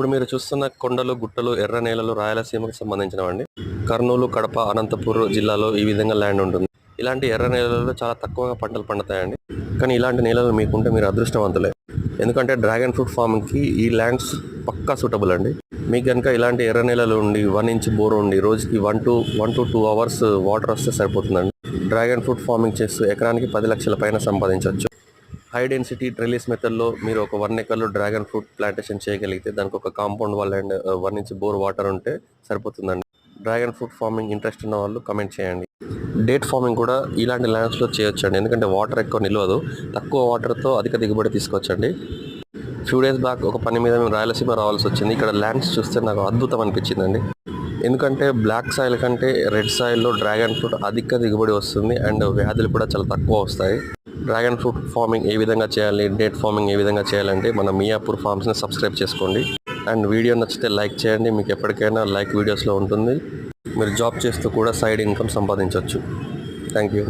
ఇప్పుడు మీరు చూస్తున్న కొండలు గుట్టలు ఎర్ర నేలలు రాయలసీమకు సంబంధించినవండి. కర్నూలు కడప అనంతపూర్ జిల్లాలో ఈ విధంగా ల్యాండ్ ఉంటుంది. ఇలాంటి ఎర్ర నేలలలో చాలా తక్కువగా పంటలు పండుతాయండి. కానీ ఇలాంటి నేలలు మీకుంటే మీరు అదృష్టవంతులే. ఎందుకంటే డ్రాగన్ ఫ్రూట్ ఫార్మింగ్కి ఈ ల్యాండ్స్ పక్కా సూటబుల్ అండి. మీకు కనుక ఇలాంటి ఎర్ర నేలలు ఉండి వన్ ఇంచ్ బోర్ ఉండి రోజుకి one two one two two hours water వస్తే సరిపోతుందండి. డ్రాగన్ ఫ్రూట్ ఫార్మింగ్ చేస్తూ ఎకరానికి పది లక్షల పైన సంపాదించవచ్చు. హై డెన్సిటీ ట్రెలిస్ మెథడ్లో మీరు ఒక వన్ ఎకర్లో డ్రాగన్ ఫ్రూట్ ప్లాంటేషన్ చేయగలిగితే దానికి ఒక compound wall and one inch bore water ఉంటే సరిపోతుందండి. డ్రాగన్ ఫ్రూట్ ఫార్మింగ్ ఇంట్రెస్ట్ ఉన్న వాళ్ళు కమెంట్ చేయండి. డేట్ ఫార్మింగ్ కూడా ఇలాంటి ల్యాండ్స్లో చేయొచ్చండి. ఎందుకంటే వాటర్ ఎక్కువ నిలవదు. తక్కువ వాటర్తో అధిక దిగుబడి తీసుకొచ్చండి. ఫ్యూ డేస్ బ్యాక్ ఒక పని మీద మేము రాయలసీమ రావాల్సి వచ్చింది. ఇక్కడ ల్యాండ్స్ చూస్తే నాకు అద్భుతం అనిపించిందండి. ఎందుకంటే బ్లాక్ సాయిల్ కంటే రెడ్ సాయిల్లో డ్రాగన్ ఫ్రూట్ అధిక దిగుబడి వస్తుంది. అండ్ వ్యాధులు కూడా చాలా తక్కువ వస్తాయి. డ్రాగన్ ఫ్రూట్ ఫార్మింగ్ ఏ విధంగా చేయాలి డేట్ ఫార్మింగ్ ఏ విధంగా చేయాలంటే మన మియాపూర్ ఫార్మ్స్ని సబ్స్క్రైబ్ చేసుకోండి. అండ్ వీడియో నచ్చితే లైక్ చేయండి. మీకు ఎప్పటికైనా లైక్ వీడియోస్లో ఉంటుంది. మీరు జాబ్ చేస్తూ కూడా సైడ్ ఇన్కమ్ సంపాదించవచ్చు. Thank you.